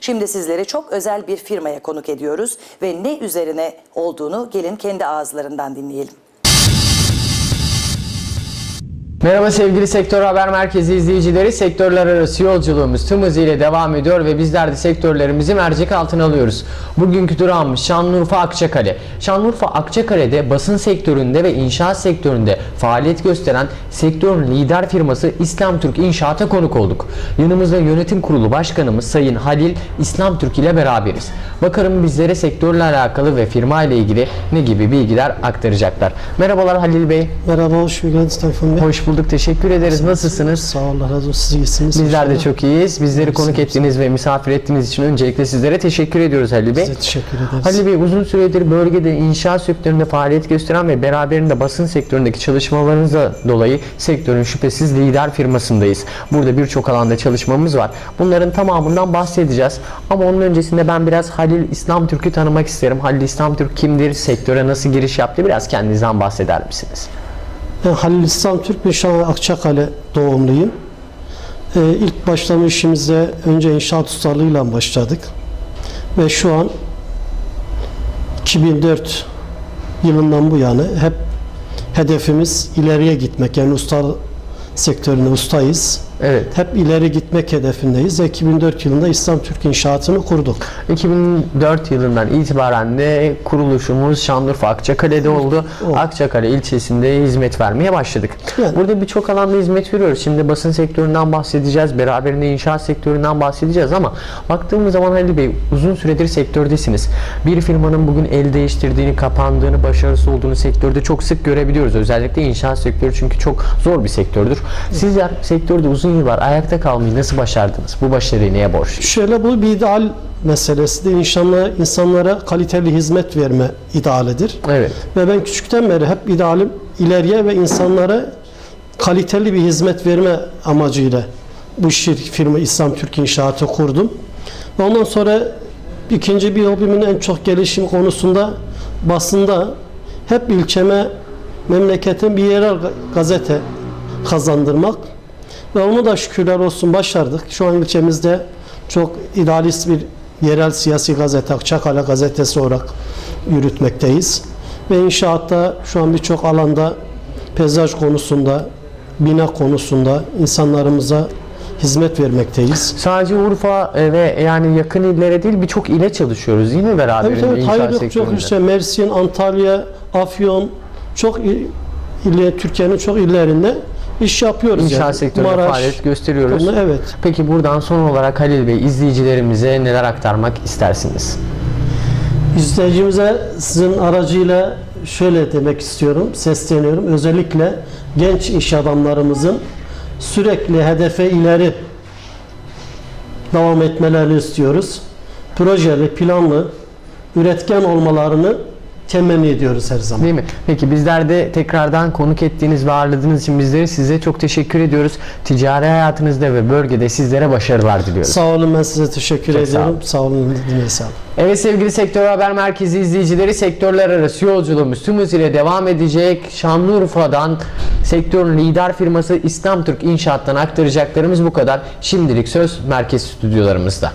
Şimdi sizleri çok özel bir firmaya konuk ediyoruz ve ne üzerine olduğunu gelin kendi ağızlarından dinleyelim. Merhaba sevgili Sektör Haber Merkezi izleyicileri. Sektörler arası yolculuğumuz tüm hızıyla devam ediyor ve bizler de sektörlerimizi mercek altına alıyoruz. Bugünkü durağımız Şanlıurfa Akçakale. Şanlıurfa Akçakale'de basın sektöründe ve inşaat sektöründe faaliyet gösteren sektörün lider firması İslam Türk İnşaat'a konuk olduk. Yanımızda yönetim kurulu başkanımız Sayın Halil İslam Türk ile beraberiz. Bakalım bizlere sektörle alakalı ve firma ile ilgili ne gibi bilgiler aktaracaklar. Merhabalar Halil Bey. Merhaba, hoş geldiniz Tayfun Bey. Hoş bulduk. Teşekkür ederiz. Nasılsınız? Sağ ol, Allah razı olsun. Siz iyisiniz. Bizler de çok iyiyiz. Bizleri konuk ettiğiniz ve misafir ettiğiniz için öncelikle sizlere teşekkür ediyoruz Halil Bey. Size teşekkür ederiz. Halil Bey uzun süredir bölgede inşaat sektöründe faaliyet gösteren ve beraberinde basın sektöründeki çalışmalarınıza dolayı sektörün şüphesiz lider firmasındayız. Burada birçok alanda çalışmamız var. Bunların tamamından bahsedeceğiz. Ama onun öncesinde ben biraz Halil İslam Türk'ü tanımak isterim. Halil İslam Türk kimdir? Sektöre nasıl giriş yaptı? Biraz kendinizden bahseder misiniz? Ben Halil İslam Türk, ben Şanlı Akçakale doğumluyum. Ee, ilk başlama işimizde önce inşaat ustalığıyla başladık. Ve şu an 2004 yılından bu yana hep hedefimiz ileriye gitmek. Yani usta sektöründe ustayız. Evet. Hep ileri gitmek hedefindeyiz. Ve 2004 yılında İslam Türk inşaatını kurduk. 2004 yılından itibaren de kuruluşumuz Şanlıurfa Akçakale'de oldu. o. Akçakale ilçesinde hizmet vermeye başladık. Yani- Burada birçok alanda hizmet veriyoruz. Şimdi basın sektöründen bahsedeceğiz, beraberinde inşaat sektöründen bahsedeceğiz ama baktığımız zaman Halil Bey uzun süredir sektördesiniz. Bir firmanın bugün el değiştirdiğini, kapandığını, başarısız olduğunu sektörde çok sık görebiliyoruz. Özellikle inşaat sektörü çünkü çok zor bir sektördür. Sizler sektörde uzun yıllar ayakta kalmayı nasıl başardınız? Bu başarıyı neye borçluyuz? Şöyle bu bir ideal meselesi de insanlara, insanlara kaliteli hizmet verme idealidir. Evet. Ve ben küçükten beri hep idealim ileriye ve insanlara kaliteli bir hizmet verme amacıyla bu şirk firma İslam Türk İnşaatı kurdum. Ve ondan sonra ikinci bir hobimin en çok gelişim konusunda basında hep ilçeme memleketin bir yerel ga- gazete kazandırmak ve onu da şükürler olsun başardık. Şu an ilçemizde çok idealist bir yerel siyasi gazete, Akçakale gazetesi olarak yürütmekteyiz. Ve inşaatta şu an birçok alanda peyzaj konusunda, bina konusunda insanlarımıza hizmet vermekteyiz. Sadece Urfa e, ve yani yakın illere değil birçok ile çalışıyoruz değil mi beraberinde Evet evet hayır yok çok işte Mersin, Antalya, Afyon çok il- ile Türkiye'nin çok illerinde iş yapıyoruz. İnşaat yani. sektöründe Maraş, faaliyet gösteriyoruz. Konya, evet. Peki buradan son olarak Halil Bey izleyicilerimize neler aktarmak istersiniz? İzleyicimize sizin aracıyla şöyle demek istiyorum, sesleniyorum. Özellikle genç iş adamlarımızın sürekli hedefe ileri devam etmelerini istiyoruz. Projeli, planlı, üretken olmalarını temenni ediyoruz her zaman. Değil mi? Peki bizler de tekrardan konuk ettiğiniz ve ağırladığınız için bizleri size çok teşekkür ediyoruz. Ticari hayatınızda ve bölgede sizlere başarılar diliyoruz. Sağ olun ben size teşekkür Çok sağ ediyorum. olun. Sağ olun. Sağ olun. Evet sevgili Sektör Haber Merkezi izleyicileri sektörler arası yolculuğumuz tüm hızıyla devam edecek. Şanlıurfa'dan sektörün lider firması İslam Türk İnşaat'tan aktaracaklarımız bu kadar. Şimdilik söz merkez stüdyolarımızda.